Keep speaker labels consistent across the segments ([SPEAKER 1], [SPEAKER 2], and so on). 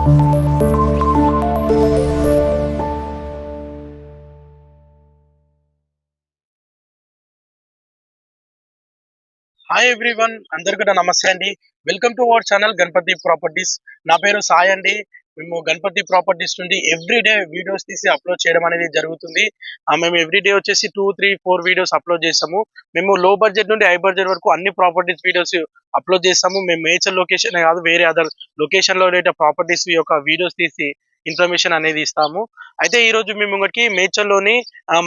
[SPEAKER 1] Hi everyone అందరు కూడా నమస్తే అండి. Welcome to our channel Ganapathi properties నా పేరు సాయి అండి. మేము గణపతి ప్రాపర్టీస్ నుండి ఎవ్రీ డే వీడియోస్ తీసి అప్లోడ్ చేయడం అనేది జరుగుతుంది. ఆ, మేము ఎవ్రీ డే వచ్చేసి two three four videos upload చేస్తాము. మేము లో బడ్జెట్ నుండి హై బడ్జెట్ వరకు అన్ని ప్రాపర్టీస్ వీడియోస్ అప్లోడ్ చేస్తాము. మేము మేచర్ లొకేషన్ కాదు వేరే అదర్ లొకేషన్లో ఉండే ప్రాపర్టీస్ యొక్క వీడియోస్ తీసి ఇన్ఫర్మేషన్ అనేది ఇస్తాము. అయితే ఈ రోజు మేము ఇంకొకటి మేచర్లోని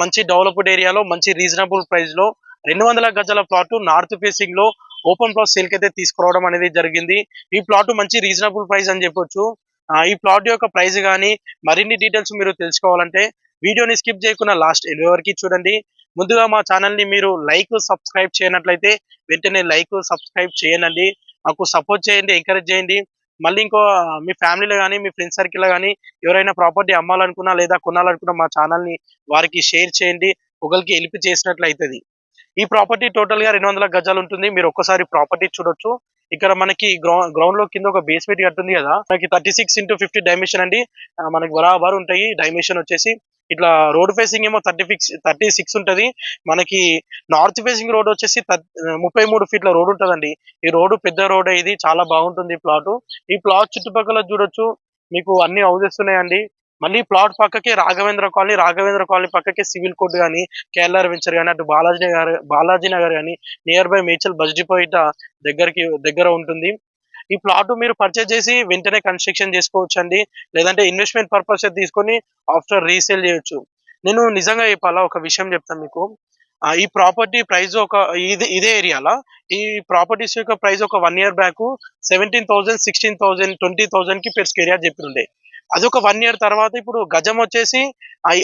[SPEAKER 1] మంచి డెవలప్డ్ ఏరియాలో మంచి రీజనబుల్ ప్రైస్లో రెండు వందల గజాల ప్లాట్ నార్త్ ఫేసింగ్లో ఓపెన్ ప్లాట్ సేల్కి అయితే తీసుకురావడం అనేది జరిగింది. ఈ ప్లాట్ మంచి రీజనబుల్ ప్రైస్ అని చెప్పొచ్చు. ఈ ప్లాట్ యొక్క ప్రైస్ కానీ మరిన్ని డీటెయిల్స్ మీరు తెలుసుకోవాలంటే వీడియోని స్కిప్ చేయకుండా లాస్ట్ వరకు చూడండి. ముందుగా మా ఛానల్ని మీరు లైక్ సబ్స్క్రైబ్ చేయనట్లయితే వెంటనే లైక్ సబ్స్క్రైబ్ చేయనండి మాకు సపోర్ట్ చేయండి ఎంకరేజ్ చేయండి. మళ్ళీ ఇంకో మీ ఫ్యామిలీలో కానీ మీ ఫ్రెండ్స్ సర్కిల్లో కానీ ఎవరైనా ప్రాపర్టీ అమ్మాలనుకున్నా లేదా కొనాలనుకున్నా మా ఛానల్ని వారికి షేర్ చేయండి. ఒకరికి హెల్ప్ చేసినట్లు అవుతుంది ఈ ప్రాపర్టీ టోటల్గా రెండు వందల గజాలు ఉంటుంది మీరు ఒక్కసారి ప్రాపర్టీ చూడొచ్చు. ఇక్కడ మనకి గ్రౌండ్ గ్రౌండ్లో కింద ఒక బేస్మెంట్ కట్టుంది కదా. మనకి thirty six into fifty dimension అండి మనకి బరాబర్ ఉంటాయి. డైమెన్షన్ వచ్చేసి ఇట్లా రోడ్ ఫేసింగ్ ఏమో థర్టీ ఫిక్స్ థర్టీ సిక్స్ ఉంటది. మనకి నార్త్ ఫేసింగ్ రోడ్ వచ్చేసి ముప్పై మూడు ఫీట్ల రోడ్ ఉంటదండి. ఈ రోడ్డు పెద్ద రోడ్ ఇది. చాలా బాగుంటుంది ఈ ప్లాట్ ఈ ప్లాట్ చుట్టుపక్కల చూడొచ్చు. మీకు అన్ని హౌసెస్ ఉన్నాయండి. మళ్ళీ ప్లాట్ పక్కకి రాఘవేంద్ర కాలనీ రాఘవేంద్ర కాలనీ పక్కకి సివిల్ కోర్ట్ కానీ కేఎల్ఆర్ వెంచర్ కానీ అటు బాలాజీ నగర్ బాలాజీ నగర్ కానీ near by Medchal bus depot దగ్గరికి దగ్గర ఉంటుంది. ఈ ప్లాట్ మీరు పర్చేజ్ చేసి వెంటనే కన్స్ట్రక్షన్ చేసుకోవచ్చు అండి లేదంటే ఇన్వెస్ట్మెంట్ పర్పస్ తీసుకొని ఆఫ్టర్ రీసేల్ చేయొచ్చు. నేను నిజంగా చెప్పాలా ఒక విషయం చెప్తాను మీకు. ఈ ప్రాపర్టీ ప్రైస్ ఒక ఇది ఇదే ఏరియాలో ఈ ప్రాపర్టీస్ యొక్క ప్రైస్ ఒక one year back seventeen thousand sixteen thousand twenty థౌసండ్కి per square yard చెప్పిండే అది ఒక వన్ ఇయర్ తర్వాత ఇప్పుడు గజం వచ్చేసి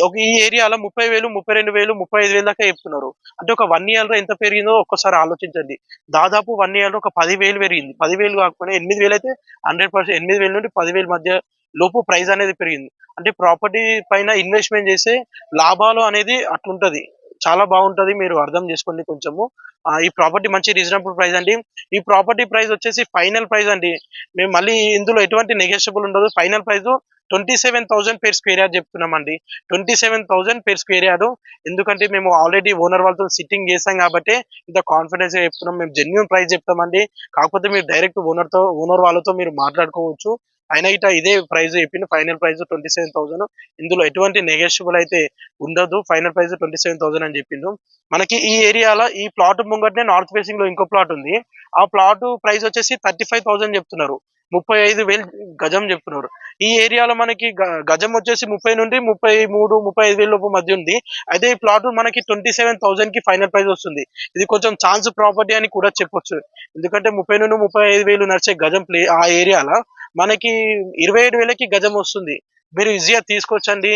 [SPEAKER 1] ఒక ఈ ఏరియాలో ముప్పై వేలు ముప్పై రెండు వేలు ముప్పై ఐదు వేలు దాకా చెప్తున్నారు. అంటే ఒక వన్ ఇయర్లో ఎంత పెరిగిందో ఒక్కసారి ఆలోచించండి. దాదాపు వన్ ఇయర్లో ఒక పది వేలు పెరిగింది. పది వేలు కాకపోయినా ఎనిమిది వేలు అయితే హండ్రెడ్ పర్సెంట్ ఎనిమిది వేల నుండి పది వేల మధ్య లోపు ప్రైస్ అనేది పెరిగింది. అంటే ప్రాపర్టీ పైన ఇన్వెస్ట్మెంట్ చేసే లాభాలు అనేది అట్లుంటది. చాలా బాగుంటది మీరు అర్థం చేసుకోండి కొంచెము. ఆ, ఈ ప్రాపర్టీ మంచి రీజనబుల్ ప్రైస్ అండి. ఈ ప్రాపర్టీ ప్రైస్ వచ్చేసి ఫైనల్ ప్రైస్ అండి. మేము మళ్ళీ ఇందులో ఎటువంటి నెగోషియబుల్ ఉండదు. Final price twenty seven thousand per square yard చెప్తున్నామండి. Twenty seven thousand per square yard ఎందుకంటే మేము ఆల్రెడీ ఓనర్ వాళ్ళతో సిట్టింగ్ చేసాం కాబట్టి ఇంత కాన్ఫిడెన్స్ చెప్తున్నాం. మేము జెన్యున్ ప్రైస్ చెప్తామండి. కాకపోతే మీరు డైరెక్ట్ ఓనర్తో ఓనర్ వాళ్ళతో మీరు మాట్లాడుకోవచ్చు. ఆయన ఇట ఇదే ప్రైజ్ చెప్పింది final price twenty seven thousand. ఇందులో ఎటువంటి నెగోషియబుల్ అయితే ఉండదు. Final price twenty seven thousand అని చెప్పిండు. మనకి ఈ ఏరియాలో ఈ ప్లాట్ ముంగటనే నార్త్ ఫేసింగ్లో ఇంకో ప్లాట్ ఉంది. ఆ ప్లాట్ ప్రైస్ వచ్చేసి థర్టీ ఫైవ్ థౌసండ్ చెప్తున్నారు. ముప్పై ఐదు వేలు గజం చెప్తున్నారు. ఈ ఏరియాలో మనకి గజం వచ్చేసి ముప్పై నుండి ముప్పై మూడు ముప్పై ఐదు వేల లోపు మధ్య ఉంది. అయితే ఈ ప్లాట్ మనకి ట్వంటీ సెవెన్ థౌసండ్కి ఫైనల్ ప్రైస్ వస్తుంది. ఇది కొంచెం ఛాన్స్ ప్రాపర్టీ అని కూడా చెప్పొచ్చు. ఎందుకంటే ముప్పై నుండి ముప్పై ఐదు వేలు నడిచే గజం ప్లే ఆ ఏరియాలో. మనకి ఇరవై ఏడు వేలకి గజం వస్తుంది. మీరు ఈజీగా తీసుకొచ్చండి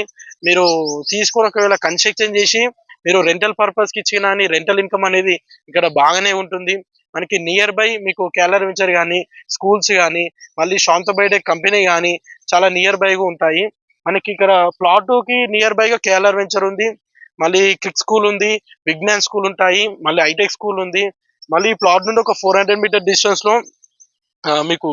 [SPEAKER 1] మీరు తీసుకొని ఒకవేళ కన్స్ట్రక్షన్ చేసి మీరు రెంటల్ పర్పస్కి ఇచ్చిన రెంటల్ ఇన్కమ్ అనేది ఇక్కడ బాగానే ఉంటుంది. మనకి నియర్ బై మీకు క్యాలర్ వెంచర్ కానీ స్కూల్స్ కానీ మళ్ళీ శాంత బయట కంపెనీ కానీ చాలా నియర్ బైగా ఉంటాయి. మనకి ఇక్కడ ప్లాటుకి నియర్ బైగా కేఎల్ఆర్ వెంచర్ ఉంది. మళ్ళీ క్లిక్ స్కూల్ ఉంది విజ్ఞాన్ స్కూల్ ఉంటాయి మళ్ళీ హైటెక్ స్కూల్ ఉంది. మళ్ళీ ఈ ప్లాట్ నుండి ఒక ఫోర్ హండ్రెడ్ మీటర్ డిస్టెన్స్లో మీకు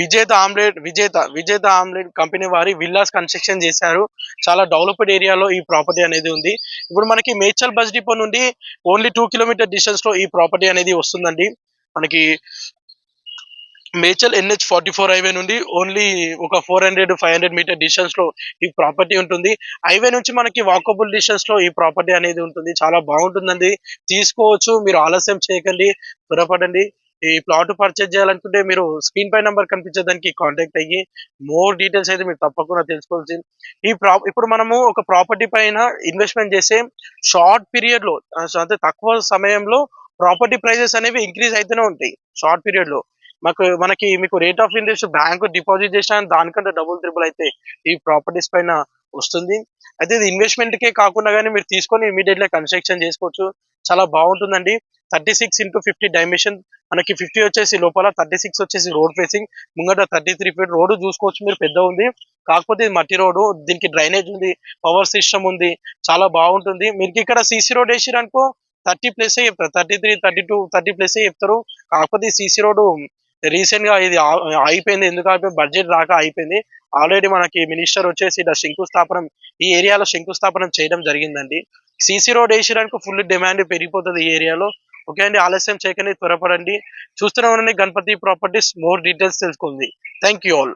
[SPEAKER 1] Vijetha Hamlet Vijetha Vijetha Hamlet company వారి విల్లాస్ కన్స్ట్రక్షన్ చేశారు. చాలా డెవలప్డ్ ఏరియాలో ఈ ప్రాపర్టీ అనేది ఉంది. ఇప్పుడు మనకి మేచల్ బస్ డిపో నుండి ఓన్లీ టూ కిలోమీటర్ డిస్టెన్స్లో ఈ ప్రాపర్టీ అనేది వస్తుందండి. మనకి Medchal NH forty four highway నుండి ఓన్లీ ఒక four hundred five hundred meter డిస్టెన్స్లో ఈ ప్రాపర్టీ ఉంటుంది. హైవే నుంచి మనకి వాకబుల్ డిస్టెన్స్లో ఈ ప్రాపర్టీ అనేది ఉంటుంది. చాలా బాగుంటుందండి. తీసుకోవచ్చు మీరు ఆలస్యం చేయకండి త్వరపడండి. ఈ ప్లాట్ పర్చేజ్ చేయాలనుకుంటే మీరు స్క్రీన్ పై నెంబర్ కనిపించే దానికి కాంటాక్ట్ అయ్యి మోర్ డీటెయిల్స్ అయితే మీరు తప్పకుండా తెలుసుకోవాల్సి ఈ ప్రా ఇప్పుడు మనము ఒక ప్రాపర్టీ పైన ఇన్వెస్ట్మెంట్ చేసే షార్ట్ పీరియడ్లో అంటే తక్కువ సమయంలో ప్రాపర్టీ ప్రైజెస్ అనేవి ఇంక్రీజ్ అయితేనే ఉంటాయి షార్ట్ పీరియడ్లో. మాకు మనకి మీకు rate of interest bank deposit చేసిన దానికంటే డబుల్ త్రిబుల్ అయితే ఈ ప్రాపర్టీస్ పైన వస్తుంది. అయితే ఇది ఇన్వెస్ట్మెంట్ కే కాకుండా కానీ మీరు తీసుకొని ఇమీడియట్ కన్స్ట్రక్షన్ చేసుకోవచ్చు. చాలా బాగుంటుందండి. Thirty six into fifty dimension. మనకి ఫిఫ్టీ వచ్చేసి లోపల థర్టీ సిక్స్ వచ్చేసి రోడ్ ఫేసింగ్. ముంగట థర్టీ త్రీ ఫీట్ రోడ్ చూసుకోవచ్చు మీరు పెద్ద ఉంది. కాకపోతే ఇది మట్టి రోడ్డు దీనికి డ్రైనేజ్ ఉంది పవర్ సిస్టమ్ ఉంది చాలా బాగుంటుంది. మీకు ఇక్కడ సీసీ రోడ్ వేసిరు అనుకో థర్టీ ప్లస్ చెప్తారు. Thirty three thirty two thirty plus చెప్తారు. కాకపోతే సీసీ రోడ్ రీసెంట్గా ఇది అయిపోయింది. ఎందుకంటే బడ్జెట్ రాక అయిపోయింది. ఆల్రెడీ మనకి మినిస్టర్ వచ్చేసి ఇలా శంకుస్థాపనం ఈ ఏరియాలో శంకుస్థాపనం చేయడం జరిగిందండి. సీసీ రోడ్ వేసడానికి ఫుల్ డిమాండ్ పెరిగిపోతుంది ఈ ఏరియాలో. ఓకే అండి ఆలస్యం చేయకండి త్వరపడండి. చూస్తూనే ఉండండి గణపతి ప్రాపర్టీస్ మోర్ డీటెయిల్స్ తెలుసుకుంది. Thank you all.